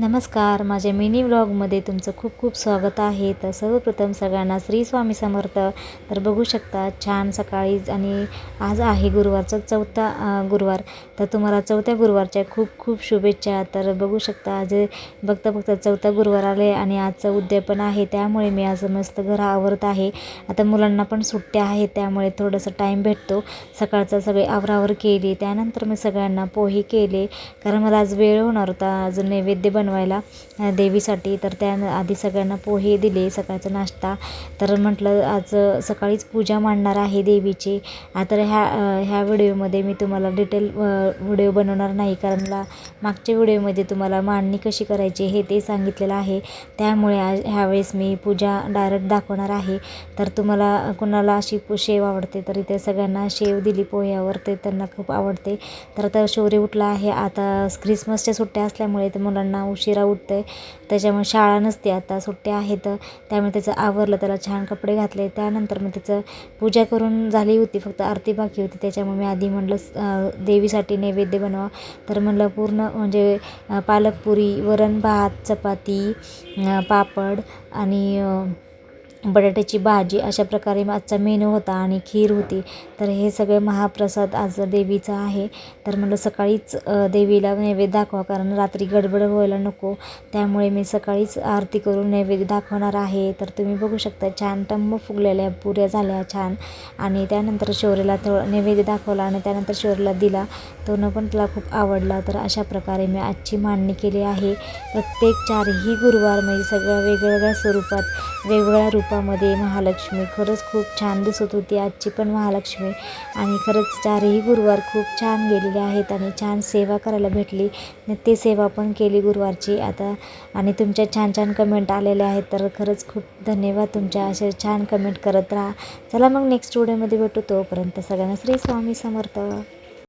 नमस्कार माझ्या मिनी व्लॉगमध्ये तुमचं खूप खूप स्वागत आहे. तर सर्वप्रथम सगळ्यांना श्री स्वामी समर्थ. तर बघू शकता छान सकाळी आणि आज आहे गुरुवारचा चौथा गुरुवार. तर तुम्हाला चौथ्या गुरुवारच्या खूप खूप शुभेच्छा. तर बघू शकता आज बघता बघता चौथा गुरुवार आले आणि आजचं उद्यापन आहे. त्यामुळे मी आज मस्त घर आवरत आहे. आता मुलांना पण सुट्ट्या आहेत त्यामुळे थोडंसं टाईम भेटतो. सकाळचा सगळे आवरावर केली. त्यानंतर मी सगळ्यांना पोहे केले. कारण मला आज वेळ होणार होता. आज नैवेद्य बनवायला देवीसाठी. तर त्या आधी सगळ्यांना पोहे दिले सकाळचा नाश्ता. तर म्हटलं आज सकाळीच पूजा मांडणार आहे देवीची. तर ह्या ह्या व्हिडिओमध्ये मी तुम्हाला डिटेल व्हिडिओ बनवणार नाही. कारण ला मागच्या व्हिडिओमध्ये तुम्हाला मांडणी कशी करायची हे ते सांगितलेलं आहे. त्यामुळे आज ह्यावेळेस मी पूजा डायरेक्ट दाखवणार आहे. तर तुम्हाला कुणाला अशी शेव आवडते तर इथे सगळ्यांना शेव दिली पोह्यावर. ते त्यांना खूप आवडते. तर आता शौर्य उठला आहे. आता क्रिसमसच्या सुट्ट्या असल्यामुळे ते मुलांना उशिरा आहे त्याच्यामुळे शाळा नसते आता सुट्ट्या आहेत. त्यामुळे त्याचं आवरलं त्याला छान कपडे घातले. त्यानंतर मग त्याचं पूजा करून झाली होती फक्त आरती बाकी होती. त्याच्यामुळे मी आधी म्हटलं देवीसाठी नैवेद्य बनवा. तर म्हणलं पूर्ण म्हणजे पालकपुरी वरण भात चपाती पापड आणि बटाट्याची भाजी अशा प्रकारे आजचा मेनू होता आणि खीर होती. तर हे सगळे महाप्रसाद आज देवीचा आहे. तर म्हणलं सकाळीच देवीला नैवेद्य दाखवा कारण रात्री गडबड व्हायला नको. त्यामुळे मी सकाळीच आरती करून नैवेद्य दाखवणार आहे. तर तुम्ही बघू शकता छान टम्म फुगलेल्या पुऱ्या झाल्या छान. आणि त्यानंतर शौर्यला थोडं नैवेद्य दाखवला आणि त्यानंतर शौर्यला दिला. तो न पण तुला खूप आवडला. तर अशा प्रकारे मी आजची मांडणी केली आहे. प्रत्येक चारही गुरुवार म्हणजे सगळ्या वेगवेगळ्या स्वरूपात वेगवेगळ्या रूप रूपामध्ये महालक्ष्मी खरंच खूप छान दिसत होती. आजची पण महालक्ष्मी. आणि खरंच चारही गुरुवार खूप छान गेलेले आहेत आणि छान सेवा करायला भेटली. ते सेवा पण केली गुरुवारची. आता आणि तुमच्या छान छान कमेंट आलेल्या आहेत. तर खरंच खूप धन्यवाद तुमच्या असे छान कमेंट करत राहा. चला मग नेक्स्ट व्हिडिओमध्ये भेटू. तोपर्यंत सगळ्यांना श्री स्वामी समर्थ.